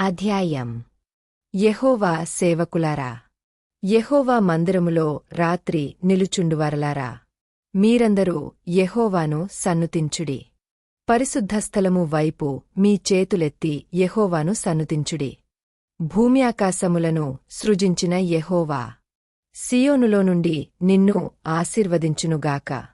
అధ్యాయం. యెహోవా సేవకులారా యెహోవా మందిరములో రాత్రి నిలుచుండువారలారా మీరందరూ యెహోవాను సన్నుతించుడి. పరిశుద్ధస్థలము వైపు మీ చేతులెత్తి యెహోవాను సన్నుతించుడి. భూమ్యాకాశములను సృజించిన యెహోవా సియోనులో నుండి నిన్ను ఆశీర్వదించునుగాక.